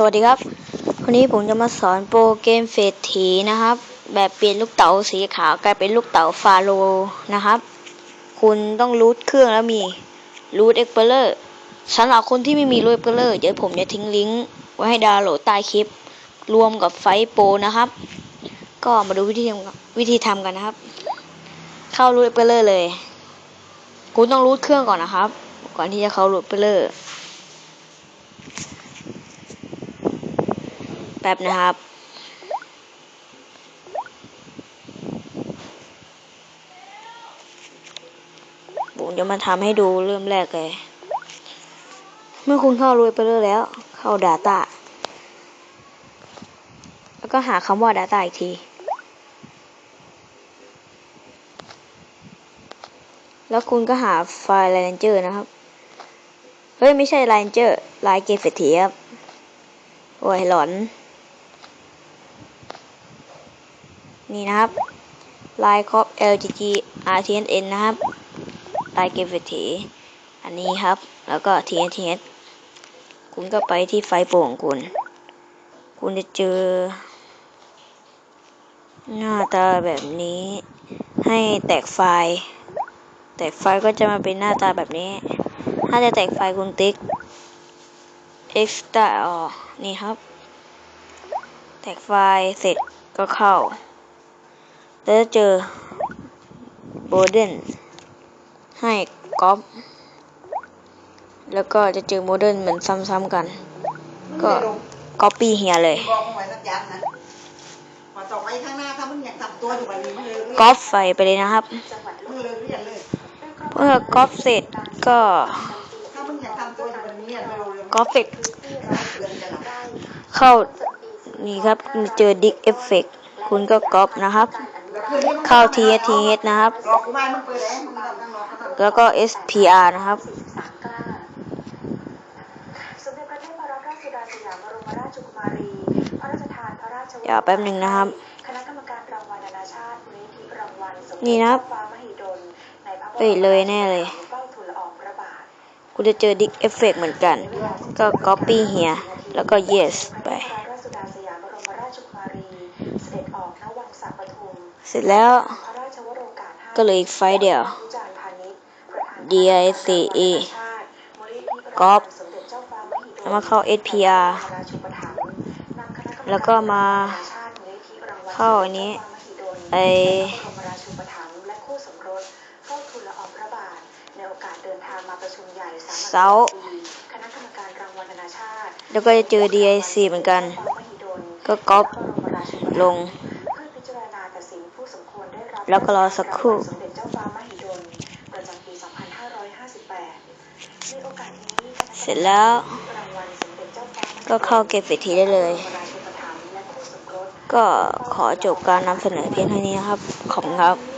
สวัสดีครับ วันนี้ผมจะมาสอนโปรเกมเศรษฐีนะครับ แบบเปลี่ยนลูกเต๋าสีขาวกลายเป็นลูกเต๋าฟาโรนะครับ คุณต้องรูทเครื่องแล้วมีรูทเอ็กเพลเลอร์สำหรับคนที่ไม่มีรูทเอ็กเพลเลอร์เดี๋ยวผมจะทิ้งลิงก์ไว้ให้ดาวน์โหลดใต้คลิป รวมกับไฟโปรนะครับ ก็มาดูวิธีทำวิธีทำกันนะครับ เข้ารูทเอ็กเพลเลอร์เลย คุณต้องรูทเครื่องก่อนนะครับ ก่อนที่จะเข้ารูทเอ็กเพลเลอร์ ป๊บนะครับ ผมจะมาทำให้ดูเริ่มแรกเลย เมื่อคุณเข้ารวยไปเรื่อยแล้ว เข้า Data แล้วก็หาคำว่า Data อีกทีแล้วคุณก็หาไฟล์ Ranger นะครับ เฮ้ย ไม่ใช่ Ranger ลายเกมเศรษฐีครับ โอ้ยหลอน นี่นะครับลายครอบ LGG RTNN นะครับลายเกมเศรษฐีอันนี้ครับ แล้วก็ TNTS คุณก็ไปที่ไฟโปรของคุณ คุณจะเจอ หน้าตาแบบนี้ให้แตกไฟล์ แตกไฟล์ก็จะมาเป็นหน้าตาแบบนี้ ถ้าจะแตกไฟล์คุณติ๊ก extra ออกนี่ครับ แตกไฟล์เสร็จก็เข้า จะเจอโบเดนให้ก๊อปแล้วก็จะเจอโมเดิร์นเหมือนซ้ำๆกัน ก็ก๊อปปี้เฮียเลยบอกมึงไว้สักยักนะพอต่อไปข้างหน้าถ้ามึงอยากทำตัวอยู่วันนี้มึงเลยเรียกก๊อปใส่ไปเลยนะครับมึงเลยเรียกเลยเมื่อก๊อปเสร็จก็ถ้ามึงอยากทำตัวอยู่วันนี้ไม่รู้เรื่องก๊อปเสร็จเดือนจะหลับเข้านี่ครับคุณจะเจอดิกเอฟเฟกคุณก็ก๊อปนะครับแล้วคืนนี้มึง เข้า t s t นะครับรอกูไม่มึงเปิดแอร์มึงทำนั่งรอเขาทำแล้วก็ SPR นะครับสมเดี๋ยวแป๊บหนึ่งนะครับ นี่นะครับเจ้าฟ้ามหิดลในพระบรมเอ้ยเลยแน่เลยเฝ้าทูลละอองพระบาทคุณจะเจอดิกเอฟเฟกเหมือนกัน ก็ copy เฮียแล้วก็ yes ไป ชกุมารี เสด็จออกณวังสักปทุม เสร็จแล้ว พระราชวโรกาสห้าก็เหลยอีกไฟล์เดียววิจารณ์พาณิชย์ประธาน DICE มูลนิธิก๊อปสมเด็จเจ้าฟ้ามหิดลแล้วมาเข้า SPR แล้วก็มาเข้าอันนี้ไอเสาคณะกรรมการรางวัลนานาชาติแล้วก็จะเจอ DIC เหมือนกัน ก็ก๊อปลงเพื่อพิจารณาตัดสินผู้สมควรได้รับแล้วก็รอสักครู่สมเด็จเจ้าฟ้ามหิดลประจำปี2558ในโอกาสนี้คณะกรรมการเสร็จแล้วรางวัลสมเด็จเจ้าฟ้ามหิดลก็เข้าเก็บเศรษฐีได้เลย ก็ขอจบการนำเสนอเพียงเท่านี้นะครับ ขอบคุณครับนี้